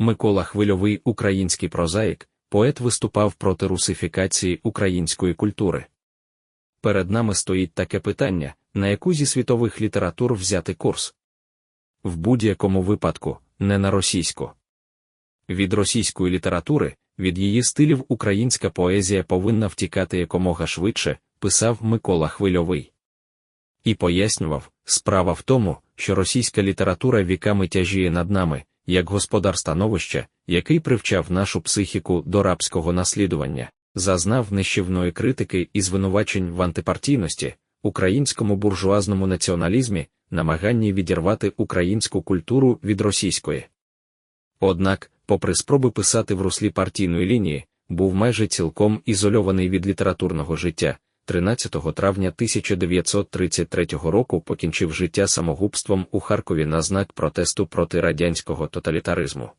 Микола Хвильовий, український прозаїк, поет виступав проти русифікації української культури. Перед нами стоїть таке питання, на яку зі світових літератур взяти курс. В будь-якому випадку, не на російську. Від російської літератури, від її стилів українська поезія повинна втікати якомога швидше, писав Микола Хвильовий. І пояснював, справа в тому, що російська література віками тяжіє над нами, як господар становища, який привчав нашу психіку до рабського наслідування, зазнав нищівної критики і звинувачень в антипартійності, українському буржуазному націоналізмі, намаганні відірвати українську культуру від російської. Однак, попри спроби писати в руслі партійної лінії, був майже цілком ізольований від літературного життя. 13 травня 1933 року покінчив життя самогубством у Харкові на знак протесту проти радянського тоталітаризму.